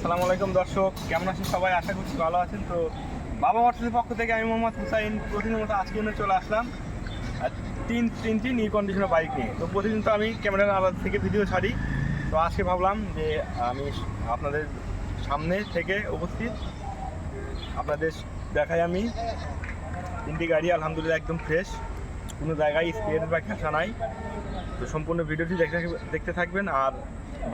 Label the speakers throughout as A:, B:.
A: আসসালামু আলাইকুম দর্শক, কেমন আছেন সবাই? আশা করছি ভালো আছেন। তো বাবা মোটরসের পক্ষ থেকে আমি মোহাম্মদ হুসাইন প্রতিদিনের মতো আজকে জন্য চলে আসলাম। তিন, তিনটি নিউ কন্ডিশনের বাইক নিয়ে। তো প্রতিদিন তো আমি ক্যামেরার আলাদা থেকে ভিডিও ছাড়ি। তো আজকে ভাবলাম যে আমি আপনাদের সামনে থেকে উপস্থিত। আপনাদের দেখাই আমি। তিনটি গাড়ি আলহামদুলিল্লাহ একদম ফ্রেশ কোনো জায়গায় স্পেয়ার বা ঘেঁষা নাই। তো সম্পূর্ণ ভিডিওটি দেখতে দেখতে থাকবেন। আর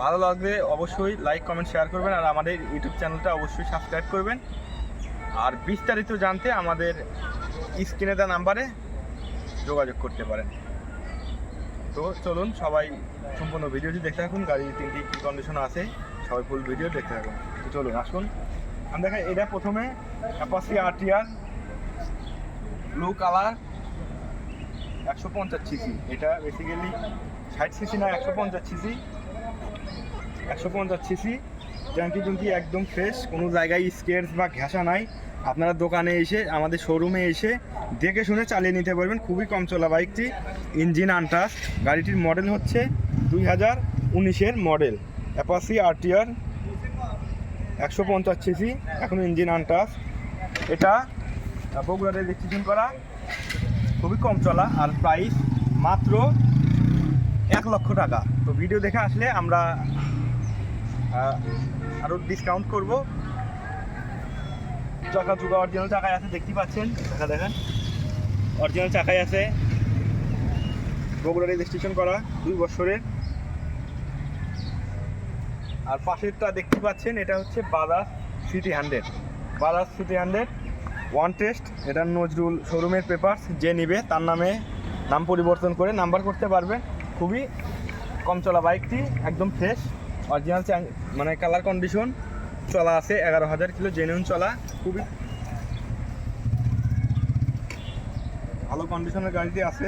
A: ভালো লাগলে অবশ্যই লাইক কমেন্ট শেয়ার করবেন আর আমাদের ইউটিউব চ্যানেলটা অবশ্যই সাবস্ক্রাইব করবেন। আর বিস্তারিত জানতে আমাদের স্ক্রিনে দেওয়া নাম্বারে যোগাযোগ করতে পারেন। তো চলুন সবাই সম্পূর্ণ ভিডিওটি দেখতে থাকুন। গাড়ির তিনটি কী কন্ডিশন আছে, সবাই ফুল ভিডিও দেখতে থাকুন। তো চলুন, আসুন। আমি দেখা এটা প্রথমে অ্যাপাসি আরটিআর ব্লু কালার একশো পঞ্চাশ সিসি এটা বেসিক্যালি ষাট সিসি না, একশো পঞ্চাশ সিসি একশো পঞ্চাশ সিসি ট্যাঙ্কি টুঙ্কি একদম ফ্রেশ কোনো জায়গায় স্কেয়ার্স বা ঘেঁষা নাই। আপনারা দোকানে এসে, আমাদের শোরুমে এসে দেখে শুনে চালিয়ে নিতে পারবেন। খুবই কম চলা বাইকটি ইঞ্জিন আনটাস গাড়িটির মডেল হচ্ছে দুই হাজার উনিশের মডেল অ্যাপাসি আরটিআর একশো পঞ্চাশ সিসি, এখন ইঞ্জিন আনটাস এটা বগুড়া রেজিস্ট্রেশন করা। খুবই কম চলা, আর প্রাইস মাত্র এক লক্ষ টাকা। তো ভিডিও দেখে আসলে আমরা আহ, আরও ডিসকাউন্ট করব। চাকা চুকা অরিজিনাল চাকায় আছে দেখতে পাচ্ছেন? চাকা দেখেন। অরিজিনাল চাকায় আছে। বগুড়া রেজিস্ট্রেশন করা দুই বছরের। আর পাশেরটা দেখতে পাচ্ছেন এটা হচ্ছে Bajaj CT hundred. Bajaj CT hundred one test এটা নজরুল শোরুমের পেপারস যে নিবে তার নামে নাম পরিবর্তন করে নাম্বার করতে পারবে খুবই কম চলা বাইকটি একদম ফ্রেশ অরিজিনাল মানে কালার কন্ডিশন চলা আছে এগারো হাজার কিলো জেনুইন চলা, খুবই ভালো কন্ডিশনের গাড়িটি আছে।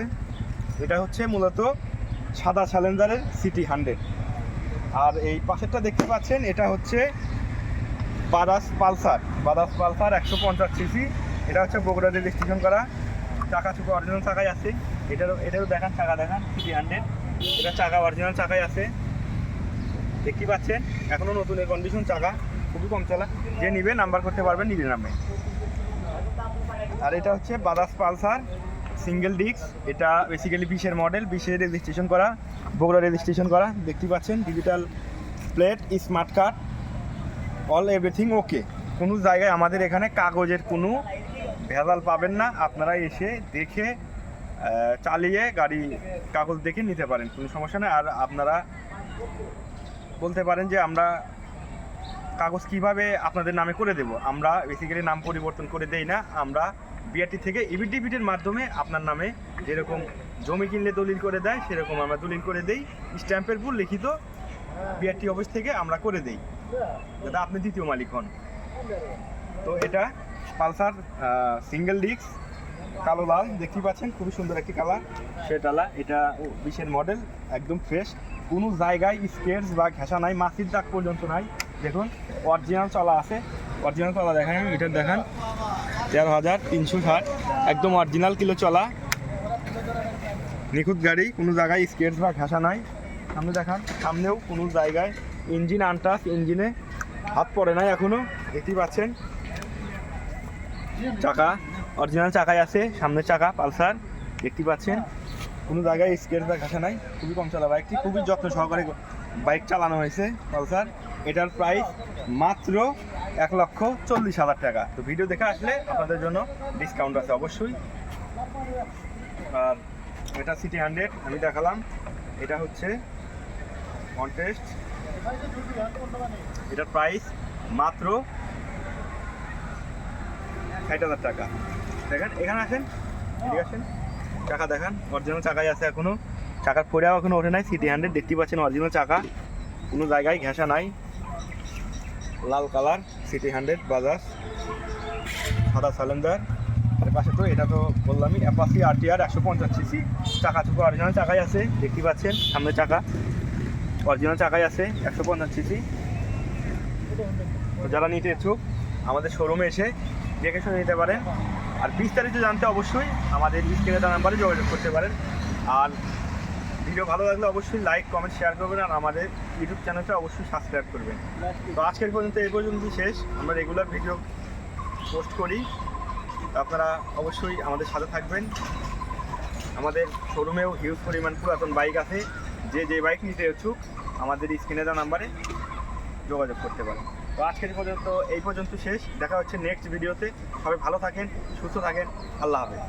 A: এটা হচ্ছে মূলত সাদা চ্যালেঞ্জারের সিটি হান্ড্রেড আর এই পাশেরটা দেখতে পাচ্ছেন, এটা হচ্ছে বাদাস পালসার বাদাস পালসার একশো পঞ্চাশ সিসি এটা হচ্ছে বগুড়া রেজিস্ট্রেশন করা। চাকা চুকা অরিজিনাল চাকাই আছে। এটারও এটারও দেখান, চাকা দেখান সিটি হান্ড্রেড এটা চাকা অরিজিনাল চাকাই আছে। দেখতে পাচ্ছেন এখনও নতুন এই কন্ডিশন চাকা, খুবই কম চলা। যে নিবে নাম্বার করতে পারবেন নিজের নামে। আর এটা হচ্ছে বাদাস পালসার সিঙ্গেল ডিস্ক এটা বেসিক্যালি বিশের মডেল বিশের রেজিস্ট্রেশন করা, বগুড়া রেজিস্ট্রেশন করা। দেখতে পাচ্ছেন digital plate smart card all everything okay কোনো জায়গায় আমাদের এখানে কাগজের কোনো ভেজাল পাবেন না। আপনারা এসে দেখে চালিয়ে গাড়ি, কাগজ দেখে নিতে পারেন। কোনো সমস্যা নেই। আর আপনারা বলতে পারেন যে আমরা কাগজ কীভাবে আপনাদের নামে করে দেব? আমরা বেসিক্যালি নাম পরিবর্তন করে দেই না। আমরা বিআরটি থেকে ইভিডিভিটির মাধ্যমে আপনার নামে যেরকম জমি কিনলে দলিল করে দেয়, সেরকম আমরা দলিল করে দেই। স্ট্যাম্পের ভুল লিখিত বিআরটি অফিস থেকে আমরা করে দেই। যাতে আপনি দ্বিতীয় মালিক হন। তো এটা পালসার সিঙ্গেল ডিস্ক কালো লাল, দেখতেই পাচ্ছেন, খুবই সুন্দর একটি কালার। সেটালা এটা বিশের মডেল একদম ফ্রেশ কোনো জায়গায় স্কেটস বা ঘেঁষা নাই মাছির দাগ পর্যন্ত নাই। দেখুন অরিজিনাল চলা আছে। অরিজিনাল চলা দেখান এটার দেখান। তেরো হাজার তিনশো ষাট, একদম অরিজিনাল কিলো চলা। নিখুঁত গাড়ি, কোনো জায়গায় স্কেটস বা ঘেঁষা নাই। সামনে দেখান, সামনেও কোনো জায়গায় ইঞ্জিন আনটাস ইঞ্জিনে হাত পড়ে নাই এখনও। দেখতেই পাচ্ছেন। চাকা অরিজিনাল চাকাই আছে সামনের চাকা, পালসার দেখতে পাচ্ছেন। কোনো জায়গায় স্কেচ বা ঘাসা নাই। খুবই কম চলা বাইকটি। খুবই যত্ন সহকারে বাইক চালানো হয়েছে পালসার এটার প্রাইস মাত্র এক লক্ষ চল্লিশ হাজার টাকা। তো ভিডিও দেখে আসলে আপনাদের জন্য ডিসকাউন্ট আছে অবশ্যই। আর এটা সিটি হান্ড্রেড আমি দেখালাম। এটা হচ্ছে কন্টেস্ট এটার প্রাইস মাত্র ষাট হাজার টাকা। দেখেন, এখানে আসেন আসেন। চাকা দেখান অরিজিনাল চাকাই আছে এখনও। চাকার পরেও এখনও ওঠে নাই সিটি হান্ড্রেড দেখতে পাচ্ছেন অরিজিনাল চাকা। কোনো জায়গায় ঘেঁষা নাই। লাল কালার সিটি হান্ড্রেড বাজাজ সাদা সালেন্ডার আর পাশে তো এটা তো বললামই অ্যাপাসি আরটিআর একশো পঞ্চাশ সিসি চাকা চুকো অরিজিনাল চাকাই আছে, দেখতে পাচ্ছেন সামনে চাকা। অরিজিনাল চাকাই আছে, একশো পঞ্চাশ সিসি যারা নিতে ইচ্ছুক, আমাদের শোরুমে এসে দেখে শুনে নিতে পারেন। আর বিস্তারিত জানতে অবশ্যই আমাদের স্ক্রিনে দেওয়া নাম্বারে যোগাযোগ করতে পারেন। আর ভিডিও ভালো লাগলে অবশ্যই লাইক কমেন্ট শেয়ার করবেন আর আমাদের ইউটিউব চ্যানেলটা অবশ্যই সাবস্ক্রাইব করবেন। তো আজকের পর্যন্ত এই পর্যন্ত শেষ। আমরা রেগুলার ভিডিও পোস্ট করি। আপনারা অবশ্যই আমাদের সাথে থাকবেন। আমাদের শোরুমেও হিউজ পরিমাণ পুরাতন বাইক আছে। যে যে বাইক নিতে ইচ্ছুক, আমাদের স্ক্রিনে দেওয়া নাম্বারে যোগাযোগ করতে পারেন। তো আজকের পর্যন্ত এই পর্যন্ত শেষ। দেখা হচ্ছে নেক্সট ভিডিওতে সবাই ভালো থাকেন, সুস্থ থাকেন। আল্লাহ হাফেজ।